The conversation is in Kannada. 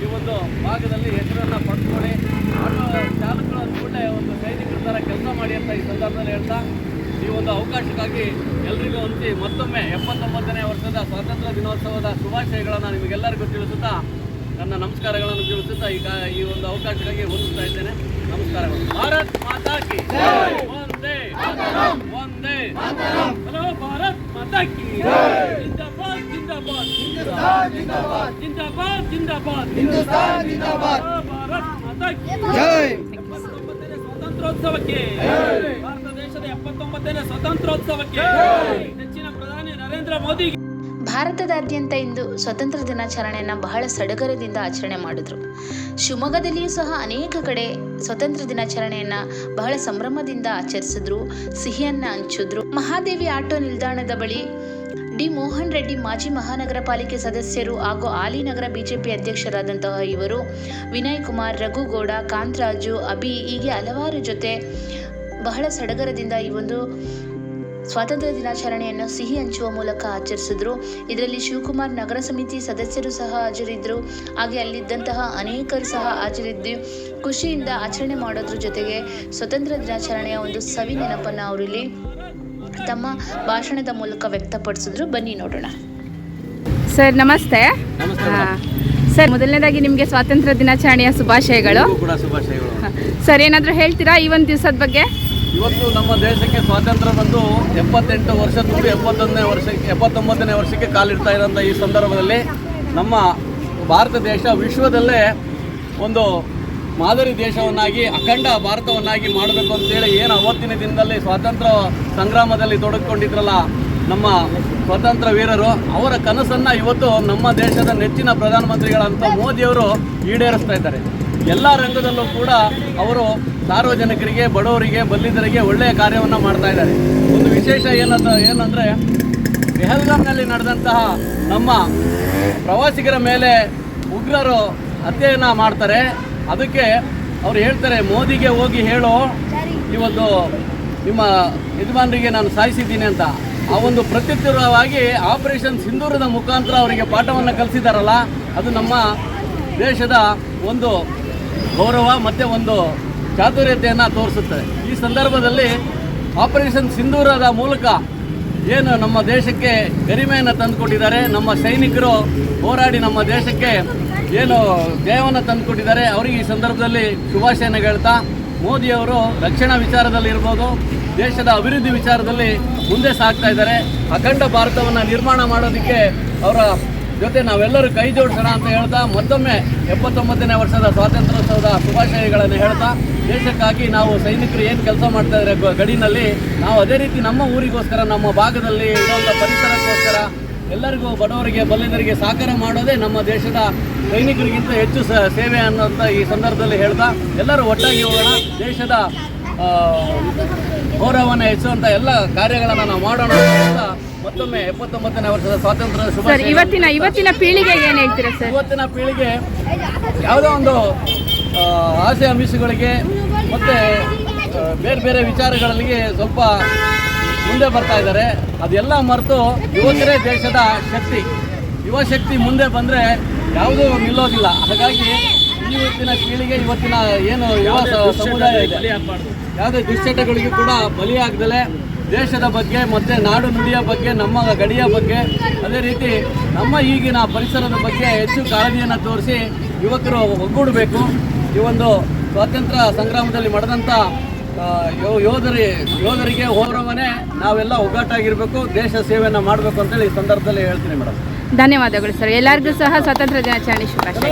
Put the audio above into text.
ಈ ಒಂದು ಭಾಗದಲ್ಲಿ ಹೆಸರನ್ನ ಪಡ್ಕೊಳ್ಳಿ. ಆಟೋ ಚಾಲಕರು ಕೂಡಲೇ ಒಂದು ಸೈನಿಕರ ಥರ ಕೆಲಸ ಮಾಡಿ ಅಂತ ಈ ಸಂದರ್ಭದಲ್ಲಿ ಹೇಳ್ತಾ, ಈ ಒಂದು ಅವಕಾಶಕ್ಕಾಗಿ ಎಲ್ರಿಗೂ ಹಂಚಿ ಮತ್ತೊಮ್ಮೆ ಎಪ್ಪತ್ತೊಂಬತ್ತನೇ ವರ್ಷದ ಸ್ವಾತಂತ್ರ್ಯ ದಿನೋತ್ಸವದ ಶುಭಾಶಯಗಳನ್ನು ನಿಮಗೆಲ್ಲರಿಗೂ ತಿಳಿಸುತ್ತಾ, ನನ್ನ ನಮಸ್ಕಾರಗಳನ್ನು ತಿಳಿಸುತ್ತಾ ಈಗ ಈ ಒಂದು ಅವಕಾಶಕ್ಕಾಗಿ ಹೊಂದಿಸ್ತಾ ಇದ್ದೇನೆ. ನಮಸ್ಕಾರಗಳು. ಭಾರತ್ ಮಾತಾ ಕಿ ಒಂದೇ ಒಂದೇ ಹಲೋ, ಭಾರತ್ ಮಾತಾ ಕಿ ಜಿಂದಾಬಾದ್ ಜಿಂದಾಬಾದ್ ಜಿಂದಾಬಾದ್ ಜಿಂದಾಬಾದ್ ಜಿಂದಾಬಾದ್ ಭಾರತ್ ಮಾತಾ ಕಿ ಎಪ್ಪತ್ತೊಂಬತ್ತನೇ ಸ್ವಾತಂತ್ರ್ಯೋತ್ಸವಕ್ಕೆ ಭಾರತ ದೇಶದ ಎಪ್ಪತ್ತೊಂಬತ್ತನೇ ಸ್ವಾತಂತ್ರ್ಯೋತ್ಸವಕ್ಕೆ ನೆಚ್ಚಿನ ಪ್ರಧಾನಿ ನರೇಂದ್ರ ಮೋದಿ ಭಾರತದಾದ್ಯಂತ ಇಂದು ಸ್ವತಂತ್ರ ದಿನಾಚರಣೆಯನ್ನು ಬಹಳ ಸಡಗರದಿಂದ ಆಚರಣೆ ಮಾಡಿದ್ರು. ಶಿವಮೊಗ್ಗದಲ್ಲಿಯೂ ಸಹ ಅನೇಕ ಕಡೆ ಸ್ವತಂತ್ರ ದಿನಾಚರಣೆಯನ್ನು ಬಹಳ ಸಂಭ್ರಮದಿಂದ ಆಚರಿಸಿದ್ರು ಸಿಹಿಯನ್ನ ಹಂಚಿದ್ರು. ಮಹಾದೇವಿ ಆಟೋ ನಿಲ್ದಾಣದ ಬಳಿ ಡಿ ಮೋಹನ್ ರೆಡ್ಡಿ ಮಾಜಿ ಮಹಾನಗರ ಪಾಲಿಕೆ ಸದಸ್ಯರು ಹಾಗೂ ಆಲಿನಗರ ಬಿಜೆಪಿ ಅಧ್ಯಕ್ಷರಾದಂತಹ ಇವರು ವಿನಯ್ ಕುಮಾರ್, ರಘುಗೌಡ, ಕಾಂತರಾಜು, ಅಭಿ ಹೀಗೆ ಹಲವಾರು ಜೊತೆ ಬಹಳ ಸಡಗರದಿಂದ ಈ ಒಂದು ಸ್ವಾತಂತ್ರ್ಯ ದಿನಾಚರಣೆಯನ್ನು ಸಿಹಿ ಹಂಚುವ ಮೂಲಕ ಆಚರಿಸಿದ್ರು. ಇದರಲ್ಲಿ ಶಿವಕುಮಾರ್ ನಗರ ಸಮಿತಿ ಸದಸ್ಯರು ಸಹ ಹಾಜರಿದ್ದರು ಹಾಗೆ ಅಲ್ಲಿದ್ದಂತಹ ಅನೇಕರು ಸಹ ಹಾಜರಿದ್ದು. ಖುಷಿಯಿಂದ ಆಚರಣೆ ಮಾಡೋದ್ರ ಜೊತೆಗೆ ಸ್ವತಂತ್ರ ದಿನಾಚರಣೆಯ ಒಂದು ಸವಿ ನೆನಪನ್ನು ಅವರಿಲ್ಲಿ ತಮ್ಮ ಭಾಷಣದ ಮೂಲಕ ವ್ಯಕ್ತಪಡಿಸಿದ್ರು. ಬನ್ನಿ ನೋಡೋಣ. ಸರ್ ನಮಸ್ತೆ. ಸರ್ ಮೊದಲನೇದಾಗಿ ನಿಮಗೆ ಸ್ವಾತಂತ್ರ್ಯ ದಿನಾಚರಣೆಯ ಶುಭಾಶಯಗಳು. ಸರ್ ಏನಾದರೂ ಹೇಳ್ತೀರಾ ಈ ಒಂದು ದಿವಸದ ಬಗ್ಗೆ? ಇವತ್ತು ನಮ್ಮ ದೇಶಕ್ಕೆ ಸ್ವಾತಂತ್ರ್ಯ ಬಂದು ಎಪ್ಪತ್ತೆಂಟು ವರ್ಷ ತುಂಬಿ ಎಪ್ಪತ್ತೊಂದನೇ ವರ್ಷಕ್ಕೆ ಎಪ್ಪತ್ತೊಂಬತ್ತನೇ ವರ್ಷಕ್ಕೆ ಕಾಲಿಡ್ತಾ ಇರೋಂಥ ಈ ಸಂದರ್ಭದಲ್ಲಿ ನಮ್ಮ ಭಾರತ ದೇಶ ವಿಶ್ವದಲ್ಲೇ ಒಂದು ಮಾದರಿ ದೇಶವನ್ನಾಗಿ, ಅಖಂಡ ಭಾರತವನ್ನಾಗಿ ಮಾಡಬೇಕು ಅಂತೇಳಿ ಏನು ಅವತ್ತಿನ ದಿನದಲ್ಲಿ ಸ್ವಾತಂತ್ರ್ಯ ಸಂಗ್ರಾಮದಲ್ಲಿ ತೊಡಗಿಕೊಂಡಿದ್ರಲ್ಲ ನಮ್ಮ ಸ್ವಾತಂತ್ರ್ಯ ವೀರರು, ಅವರ ಕನಸನ್ನು ಇವತ್ತು ನಮ್ಮ ದೇಶದ ನೆಚ್ಚಿನ ಪ್ರಧಾನಮಂತ್ರಿಗಳಂತ ಮೋದಿಯವರು ಈಡೇರಿಸ್ತಾ ಇದ್ದಾರೆ. ಎಲ್ಲ ರಂಗದಲ್ಲೂ ಕೂಡ ಅವರು ಸಾರ್ವಜನಿಕರಿಗೆ, ಬಡವರಿಗೆ ಬಲ್ಲಿದರಿಗೆ ಒಳ್ಳೆಯ ಕಾರ್ಯವನ್ನು ಮಾಡ್ತಾ ಇದ್ದಾರೆ. ಒಂದು ವಿಶೇಷ ಏನಂತ ಏನಂದರೆ, ಪೆಹಲ್ಗಾಮ್ನಲ್ಲಿ ನಡೆದಂತಹ ನಮ್ಮ ಪ್ರವಾಸಿಗರ ಮೇಲೆ ಉಗ್ರರು ಹತ್ಯೆಯನ್ನು ಮಾಡ್ತಾರೆ. ಅದಕ್ಕೆ ಅವ್ರು ಹೇಳ್ತಾರೆ ಮೋದಿಗೆ ಹೋಗಿ ಹೇಳು ಇವತ್ತು ನಿಮ್ಮ ಯಜಮಾನರಿಗೆ ನಾನು ಸಾಯಿಸಿದ್ದೀನಿ ಅಂತ. ಆ ಒಂದು ಪ್ರತ್ಯುತ್ತರವಾಗಿ ಆಪರೇಷನ್ ಸಿಂಧೂರದ ಮುಖಾಂತರ ಅವರಿಗೆ ಪಾಠವನ್ನು ಕಲಿಸಿದಾರಲ್ಲ ಅದು ನಮ್ಮ ದೇಶದ ಒಂದು ಗೌರವ ಮತ್ತು ಒಂದು ಚಾತುರ್ಯತೆಯನ್ನು ತೋರಿಸುತ್ತದೆ. ಈ ಸಂದರ್ಭದಲ್ಲಿ ಆಪರೇಷನ್ ಸಿಂಧೂರದ ಮೂಲಕ ಏನು ನಮ್ಮ ದೇಶಕ್ಕೆ ಗರಿಮೆಯನ್ನು ತಂದುಕೊಟ್ಟಿದ್ದಾರೆ, ನಮ್ಮ ಸೈನಿಕರು ಹೋರಾಡಿ ನಮ್ಮ ದೇಶಕ್ಕೆ ಏನು ಜಯವನ್ನು ತಂದುಕೊಟ್ಟಿದ್ದಾರೆ, ಅವರಿಗೆ ಈ ಸಂದರ್ಭದಲ್ಲಿ ಶುಭಾಶಯನ ಹೇಳ್ತಾ ಮೋದಿಯವರು ರಕ್ಷಣಾ ವಿಚಾರದಲ್ಲಿ ಇರ್ಬೋದು, ದೇಶದ ಅಭಿವೃದ್ಧಿ ವಿಚಾರದಲ್ಲಿ ಮುಂದೆ ಸಾಗ್ತಾ ಇದ್ದಾರೆ, ಅಖಂಡ ಭಾರತವನ್ನು ನಿರ್ಮಾಣ ಮಾಡೋದಕ್ಕೆ ಅವರ ಜೊತೆ ನಾವೆಲ್ಲರೂ ಕೈ ಜೋಡಿಸೋಣ ಅಂತ ಹೇಳ್ತಾ ಮತ್ತೊಮ್ಮೆ ಎಪ್ಪತ್ತೊಂಬತ್ತನೇ ವರ್ಷದ ಸ್ವಾತಂತ್ರ್ಯೋತ್ಸವದ ಶುಭಾಶಯಗಳನ್ನು ಹೇಳ್ತಾ ದೇಶಕ್ಕಾಗಿ ನಾವು ಸೈನಿಕರು ಏನು ಕೆಲಸ ಮಾಡ್ತಾ ಇದ್ದಾರೆ ಗಡಿನಲ್ಲಿ, ನಾವು ಅದೇ ರೀತಿ ನಮ್ಮ ಊರಿಗೋಸ್ಕರ, ನಮ್ಮ ಭಾಗದಲ್ಲಿ ಇರುವಂಥ ಪರಿಸರಕ್ಕೋಸ್ಕರ ಎಲ್ಲರಿಗೂ ಬಡವರಿಗೆ ಬಲ್ಲಿದರಿಗೆ ಸಹಕಾರ ಮಾಡೋದೇ ನಮ್ಮ ದೇಶದ ಸೈನಿಕರಿಗಿಂತ ಹೆಚ್ಚು ಸೇವೆ ಅನ್ನೋಂಥ ಈ ಸಂದರ್ಭದಲ್ಲಿ ಹೇಳ್ತಾ ಎಲ್ಲರೂ ಒಟ್ಟಾಗಿ ಹೋಗೋಣ. ದೇಶದ ಗೌರವವನ್ನು ಹೆಚ್ಚುವಂಥ ಎಲ್ಲ ಕಾರ್ಯಗಳನ್ನು ನಾವು ಮಾಡೋಣ ಅಂತ ಮತ್ತೊಮ್ಮೆ ಎಪ್ಪತ್ತೊಂಬತ್ತನೇ ವರ್ಷದ ಸ್ವಾತಂತ್ರ್ಯ ಇವತ್ತಿನ ಇವತ್ತಿನ ಪೀಳಿಗೆಗೆ ಏನು ಹೇಳ್ತೀರಾ ಸರ್? ಇವತ್ತಿನ ಪೀಳಿಗೆ ಯಾವುದೋ ಒಂದು ಆಸೆ ಅಮಿಷಗಳಿಗೆ ಮತ್ತು ಬೇರೆ ಬೇರೆ ವಿಚಾರಗಳಲ್ಲಿ ಸ್ವಲ್ಪ ಮುಂದೆ ಬರ್ತಾ ಇದ್ದಾರೆ. ಅದೆಲ್ಲ ಮರೆತು ಯುವಕರೇ ದೇಶದ ಶಕ್ತಿ. ಯುವ ಶಕ್ತಿ ಮುಂದೆ ಬಂದರೆ ಯಾವುದೂ ನಿಲ್ಲೋದಿಲ್ಲ. ಹಾಗಾಗಿ ಇವತ್ತಿನ ಪೀಳಿಗೆ ಇವತ್ತಿನ ಏನು ಯುವ ಸಮುದಾಯ ಇದೆ ಯಾವುದೇ ದುಶ್ಚಟಗಳಿಗೂ ಕೂಡ ಬಲಿಯಾಗದಲೇ ದೇಶದ ಬಗ್ಗೆ, ಮತ್ತು ನಾಡು ನುಡಿಯ ಬಗ್ಗೆ, ನಮ್ಮ ಗಡಿಯ ಬಗ್ಗೆ, ಅದೇ ರೀತಿ ನಮ್ಮ ಈಗಿನ ಪರಿಸರದ ಬಗ್ಗೆ ಹೆಚ್ಚು ಕಾಳಜಿಯನ್ನು ತೋರಿಸಿ ಯುವಕರು ಒಗ್ಗೂಡಬೇಕು. ಈ ಒಂದು ಸ್ವಾತಂತ್ರ್ಯ ಸಂಗ್ರಾಮದಲ್ಲಿ ಮಾಡಿದಂಥ ಯೋ- ಯೋಧರಿ, ಯೋಧರಿಗೆ ಹೋರವನೇ ನಾವೆಲ್ಲ ಒಗ್ಗಟ್ಟಾಗಿರಬೇಕು, ದೇಶ ಸೇವೆಯನ್ನು ಮಾಡಬೇಕು ಅಂತೇಳಿ ಈ ಸಂದರ್ಭದಲ್ಲಿ ಹೇಳ್ತೀನಿ ಮೇಡಮ್ ಧನ್ಯವಾದಗಳು ಸರ್. ಎಲ್ಲರಿಗೂ ಸಹ ಸ್ವಾತಂತ್ರ್ಯ ದಿನಾಚರಣೆ ಶುಭಾಶಯ.